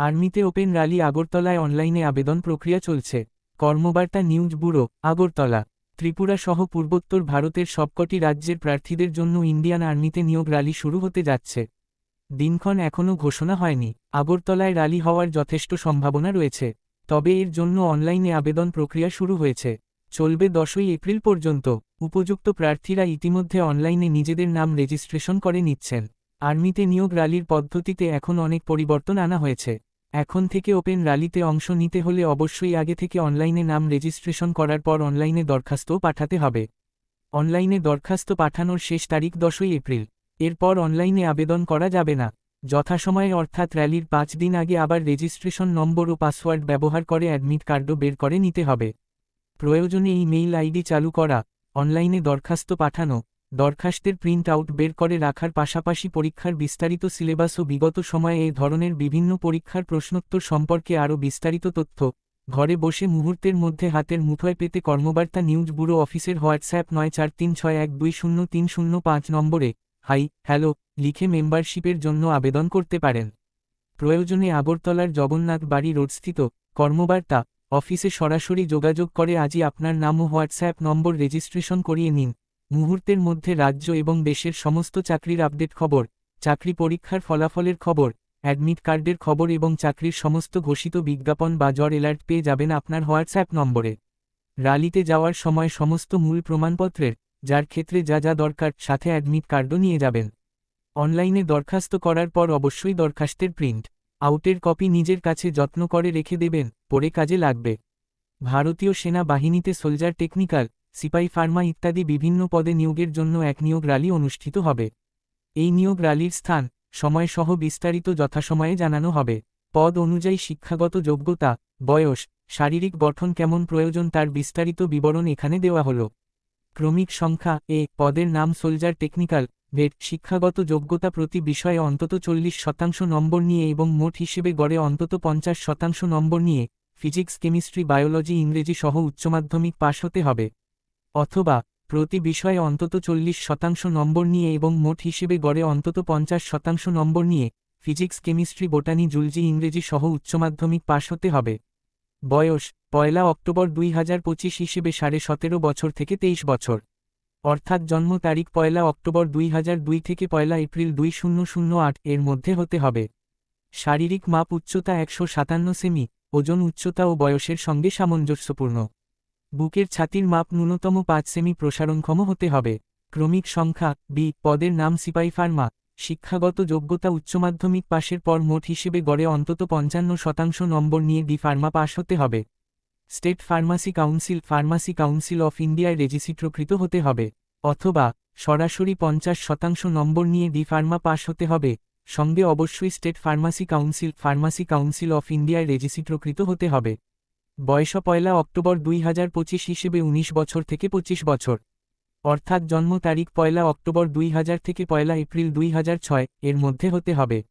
আর্মিতে open rally আগরতলায় অনলাইনে আবেদন প্রক্রিয়া চলছে। Karmabarta news bureau, Agartala. Tripura সহ পূর্বোত্তর ভারতের সবকটি রাজ্যের প্রার্থীদের জন্য ইন্ডিয়ান আর্মিতে নিয়োগ র্যালি শুরু হতে যাচ্ছে। দিনক্ষণ এখনও ঘোষণা হয়নি। আগরতলায় র্যালি হওয়ার যথেষ্ট সম্ভাবনা রয়েছে। তবে এর জন্য অনলাইনে আবেদন প্রক্রিয়া শুরু হয়েছে। চলবে দশই এপ্রিল পর্যন্ত। উপযুক্ত প্রার্থীরা ইতিমধ্যে অনলাইনে নিজেদের নাম রেজিস্ট্রেশন করে নিচ্ছেন। আর্মিতে নিয়োগ র্যালির পদ্ধতিতে এখন অনেক পরিবর্তন আনা হয়েছে। এখন থেকে ওপেন র্যালিতে অংশ নিতে হলে অবশ্যই আগে থেকে অনলাইনে নাম রেজিস্ট্রেশন করার পর অনলাইনে দরখাস্তও পাঠাতে হবে। অনলাইনে দরখাস্ত পাঠানোর শেষ তারিখ দশই এপ্রিল। এরপর অনলাইনে আবেদন করা যাবে না। যথাসময়ে অর্থাৎ র্যালির পাঁচ দিন আগে আবার রেজিস্ট্রেশন নম্বর ও পাসওয়ার্ড ব্যবহার করে অ্যাডমিট কার্ডও বের করে নিতে হবে। প্রয়োজনে এই মেইল আইডি চালু করা, অনলাইনে দরখাস্ত পাঠানো দরখাস্তের প্রিন্ট আউট বের করে রাখার পাশাপাশি পরীক্ষার বিস্তারিত সিলেবাস ও বিগত সময়ে এই ধরনের বিভিন্ন পরীক্ষার প্রশ্নোত্তর সম্পর্কে আরও বিস্তারিত তথ্য, ঘরে বসে মুহূর্তের মধ্যে হাতের মুঠোয় পেতে কর্মবার্তা নিউজ ব্যুরো অফিসের হোয়াটসঅ্যাপ নয় চার তিন ছয় এক দুই শূন্য তিন শূন্য পাঁচ নম্বরে, হাই, হ্যালো, লিখে মেম্বারশিপের জন্য আবেদন করতে পারেন। প্রয়োজনে আগরতলার জগন্নাথ বাড়ি রোডস্থিত কর্মবার্তা অফিসে সরাসরি যোগাযোগ করে আজই আপনার নাম ও হোয়াটসঅ্যাপ নম্বর রেজিস্ট্রেশন করিয়ে নিন। মুহূর্তের মধ্যে রাজ্য এবং দেশের সমস্ত চাকরির আপডেট খবর, চাকরি পরীক্ষার ফলাফলের খবর, অ্যাডমিট কার্ডের খবর এবং চাকরির সমস্ত ঘোষিত বিজ্ঞাপন বা জ্বর অ্যালার্ট পেয়ে যাবেন আপনার হোয়াটসঅ্যাপ নম্বরে। র্যালিতে যাওয়ার সময় সমস্ত মূল প্রমাণপত্রের, যার ক্ষেত্রে যা যা দরকার, সাথে অ্যাডমিট কার্ডও নিয়ে যাবেন। অনলাইনে দরখাস্ত করার পর অবশ্যই দরখাস্তের প্রিন্ট, আউটের কপি নিজের কাছে যত্ন করে রেখে দেবেন, পরে কাজে লাগবে। ভারতীয় সেনা বাহিনীতে সোলজার টেকনিক্যাল সিপাই ফার্মা ইত্যাদি বিভিন্ন পদে নিয়োগের জন্য এক নিয়োগ র্যালি অনুষ্ঠিত হবে। এই নিয়োগ র্যালির স্থান সময়সহ বিস্তারিত যথাসময়ে জানানো হবে। পদ অনুযায়ী শিক্ষাগত যোগ্যতা, বয়স, শারীরিক গঠন কেমন প্রয়োজন তার বিস্তারিত বিবরণ এখানে দেওয়া হল। ক্রমিক সংখ্যা, এ, পদের নাম সোলজার টেকনিক্যাল ভেট শিক্ষাগত যোগ্যতা প্রতি বিষয়ে অন্তত চল্লিশ শতাংশ নম্বর নিয়ে এবং মোট হিসেবে গড়ে অন্তত পঞ্চাশ শতাংশ নম্বর নিয়ে ফিজিক্স, কেমিস্ট্রি, বায়োলজি, ইংরেজি সহ উচ্চমাধ্যমিক পাশ হতে হবে। অথবা প্রতি বিষয়ে অন্তত চল্লিশ শতাংশ নম্বর নিয়ে এবং মোট হিসেবে গড়ে অন্তত পঞ্চাশ শতাংশ নম্বর নিয়ে ফিজিক্স, কেমিস্ট্রি, বোটানি, জুলজি, ইংরেজি সহ উচ্চমাধ্যমিক পাশ হতে হবে। বয়স, পয়লা অক্টোবর দুই হাজার পঁচিশ হিসেবে সাড়ে সতেরো বছর থেকে তেইশ বছর। অর্থাৎ জন্ম তারিখ পয়লা অক্টোবর দুই দুই থেকে পয়লা এপ্রিল দুই শূন্য শূন্য আট এর মধ্যে হতে হবে। শারীরিক মাপ উচ্চতা একশো সাতান্ন সেমি, ওজন উচ্চতা ও বয়সের সঙ্গে সামঞ্জস্যপূর্ণ। বুকের ছাতির মাপ ন্যূনতম পাঁচ সেমি প্রসারণক্ষম হতে হবে। ক্রমিক সংখ্যা বি পদের নাম সিপাই ফার্মা। শিক্ষাগত যোগ্যতা উচ্চমাধ্যমিক পাশের পর মোট হিসেবে গড়ে অন্তত পঞ্চান্ন শতাংশ নম্বর নিয়ে ডি ফার্মা পাশ হতে হবে। State Pharmacy Council Pharmacy Council of ইন্ডিয়ায় রেজিস্ট্রিকৃত হতে হবে। অথবা, সরাসরি পঞ্চাশ শতাংশ নম্বর নিয়ে ডি ফার্মা পাশ হতে হবে। সঙ্গে অবশ্যই State Pharmacy Council Pharmacy Council of ইন্ডিয়ায় রেজিস্ট্রিকৃত হতে হবে। বয়স পয়লা অক্টোবর দুই হাজার পঁচিশ হিসেবে ১৯ বছর থেকে ২৫ বছর। অর্থাৎ জন্ম তারিখ পয়লা অক্টোবর দুই হাজার থেকে পয়লা এপ্রিল দুই হাজার ছয়, এর মধ্যে হতে হবে।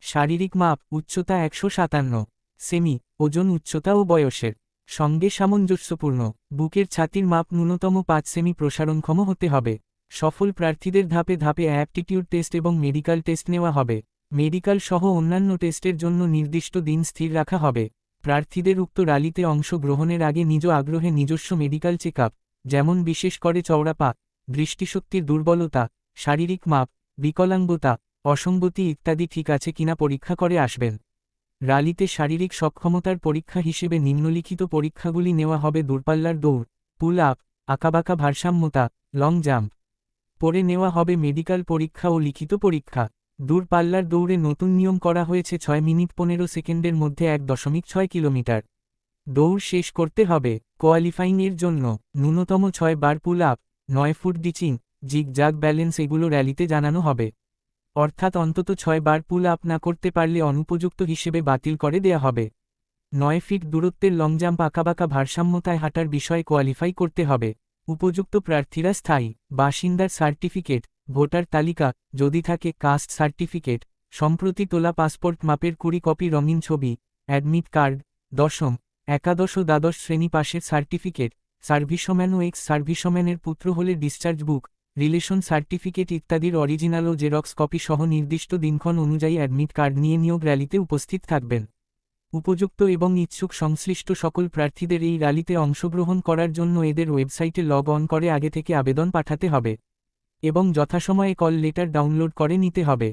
শারীরিক মাপ, উচ্চতা একশো সাতান্ন। সেমি, ওজন উচ্চতা ও বয়সের। সঙ্গে সামঞ্জস্যপূর্ণ। বুকের ছাতির মাপ ন্যূনতম পাঁচ সেমি প্রসারণক্ষম হতে হবে। সফল প্রার্থীদের ধাপে ধাপে অ্যাপটিটিউড টেস্ট এবং মেডিকেল টেস্ট নেওয়া হবে। মেডিকেল সহ অন্যান্য টেস্টের জন্য নির্দিষ্ট দিন স্থির রাখা হবে। প্রার্থীদের উক্ত র্যালিতে অংশ গ্রহণের আগে নিজ আগ্রহে নিজস্ব মেডিকেল চেক যেমন বিশেষ করে চওড়া পা দৃষ্টিশক্তির দুর্বলতা, শারীরিক মাপ, বিকলাঙ্গতা, অসঙ্গতি ইত্যাদি ঠিক আছে কিনা পরীক্ষা করে আসবেন। র্যালিতে শারীরিক সক্ষমতার পরীক্ষা হিসেবে নিম্নলিখিত পরীক্ষাগুলি নেওয়া হবে দূরপাল্লার দৌড় পুল আপ আঁকাবাঁকা ভারসাম্যতা লং জাম্প পরে নেওয়া হবে মেডিকেল পরীক্ষা ও লিখিত পরীক্ষা। দূরপাল্লার দৌড়ে নতুন নিয়ম করা হয়েছে ছয় মিনিট পনেরো সেকেন্ডের মধ্যে এক দশমিক ছয় কিলোমিটার। দৌড় শেষ করতে হবে কোয়ালিফাইংয়ের জন্য। ন্যূনতম ছয় বার পুল আপ নয় foot ditching zig zag balance এগুলো র্যালিতে জানানো হবে। অর্থাৎ অন্তত ছয় বার পুল আপ না করতে পারলে অনুপযুক্ত হিসেবে বাতিল করে দেয়া হবে। নয় ফিট দূরত্বের লং জাম্প আঁকাবাঁকা ভারসাম্যতায় হাঁটার বিষয়ে কোয়ালিফাই করতে হবে। উপযুক্ত প্রার্থীরা স্থায়ী, বাসিন্দার সার্টিফিকেট ভোটার তালিকা, যদি থাকে কাস্ট সার্টিফিকেট, সম্প্রতি তোলা পাসপোর্ট মাপের কুড়ি কপি রঙিন ছবি, অ্যাডমিট কার্ড, দশম, একাদশ ও দ্বাদশ শ্রেণি পাশের সার্টিফিকেট সার্ভিসম্যান ও এক্স সার্ভিসম্যানের পুত্র হলে ডিসচার্জ বুক, রিলেশন সার্টিফিকেট ইত্যাদির অরিজিনাল ও জেরক্স কপি সহ নির্দিষ্ট দিনক্ষণ অনুযায়ী অ্যাডমিট কার্ড নিয়ে নিয়োগ র্যালিতে উপস্থিত থাকবেন। উপযুক্ত এবং ইচ্ছুক সংশ্লিষ্ট সকল প্রার্থীদের এই র্যালিতে অংশগ্রহণ করার জন্য এদের ওয়েবসাইটে লগ অন করে আগে থেকে আবেদন পাঠাতে হবে। এবং যথাসময়ে কল লেটার ডাউনলোড করে নিতে হবে।